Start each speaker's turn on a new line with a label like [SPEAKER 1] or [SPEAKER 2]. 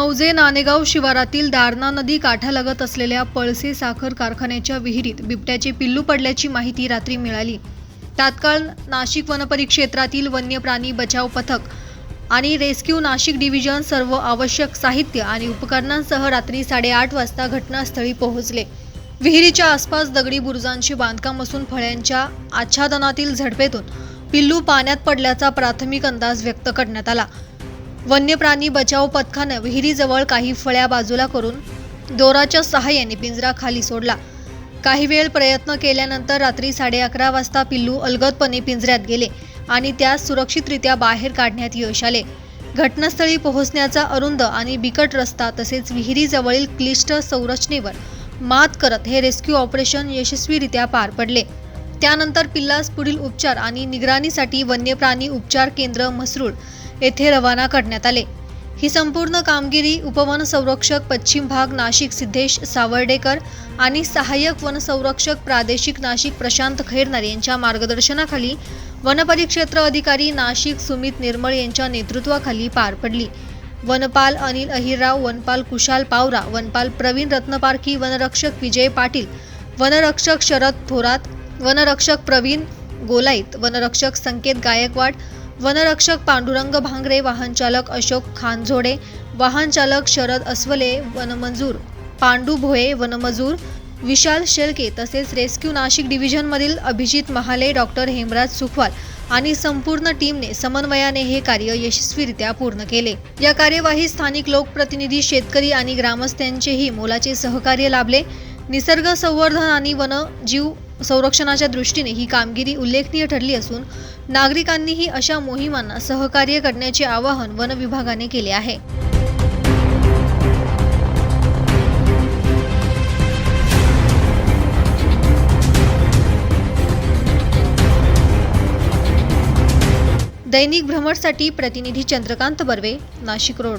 [SPEAKER 1] मौजे नाणेगाव शिवारातील दारणा नदी काठालगत असलेल्या पळसे साखर कारखान्याच्या विहिरीत बिबट्याचे पिल्लू पडल्याची माहिती रात्री मिळाली. तात्काळ नाशिक वनपरिक्षेत्रातील वन्य प्राणी बचाव पथक आणि रेस्क्यू नाशिक डिव्हिजन सर्व आवश्यक साहित्य आणि उपकरणांसह रात्री साडेआठ वाजता घटनास्थळी पोहोचले. विहिरीच्या आसपास दगडी बुरुजांचे बांधकाम असून फळ्यांच्या आच्छादनातील झडपेतून पिल्लू पाण्यात पडल्याचा प्राथमिक अंदाज व्यक्त करण्यात आला. वन्य प्राणी बचाव पथकानं विहिरीजवळ काही फळ्या बाजूला करून दोराच्या सहाय्याने पिंजरा खाली सोडला. काही वेळ प्रयत्न केल्यानंतर रात्री साडे अकरा वाजता पिल्लू अलगदपणे पिंजऱ्यात गेले आणि त्यास सुरक्षितरित्या बाहेर काढण्यात यश आले. घटनास्थळी पोहोचण्याचा अरुंद आणि बिकट रस्ता तसेच विहिरीजवळील क्लिष्ट संरचनेवर मात करत हे रेस्क्यू ऑपरेशन यशस्वीरित्या पार पडले. त्यानंतर पिल्लास पुढील उपचार आणि निगराणीसाठी वन्यप्राणी उपचार केंद्र म्हसरूळ येथे रवाना करण्यात आले. ही संपूर्ण कामगिरी उपवन संरक्षक पश्चिम भाग नाशिक सिद्धेश सावर्डेकर आणि सहाय्यक वनसंरक्षक प्रादेशिक नाशिक प्रशांत खैरनार यांच्या मार्गदर्शनाखाली वनपरिक्षेत्र अधिकारी नाशिक सुमित निर्मळ यांच्या नेतृत्वाखाली पार पडली. वनपाल अनिल अहिरराव वनपाल कुशाल पावरा वनपाल प्रवीण रत्नपारखी वनरक्षक विजय पाटील वनरक्षक शरद थोरात वनरक्षक प्रवीण गोलाईत वनरक्षक संकेत गायकवाड वनरक्षक पांडुरंग भांगरे वाहनचालक अशोक खानझोडे वाहनचालक शरद अस्वले वनमजूर पांडू भोये वनमजूर विशाल शेळके तसेच रेस्क्यू नाशिक डिव्हिजनमधील अभिजित महाले डॉक्टर हेमराज सुखवाल आणि संपूर्ण टीमने समन्वयाने हे कार्य यशस्वीरित्या पूर्ण केले. या कार्यवाही स्थानिक लोकप्रतिनिधी शेतकरी आणि ग्रामस्थांचेही मोलाचे सहकार्य लाभले. निसर्ग संवर्धन आणि वनजीव संरक्षणाच्या दृष्टीने ही कामगिरी उल्लेखनीय ठरली असून नागरिकांनीही अशा मोहिमांना सहकार्य करण्याचे आवाहन वन विभागाने केले आहे. दैनिक भ्रमणसाठी प्रतिनिधी चंद्रकांत बर्वे नाशिक रोड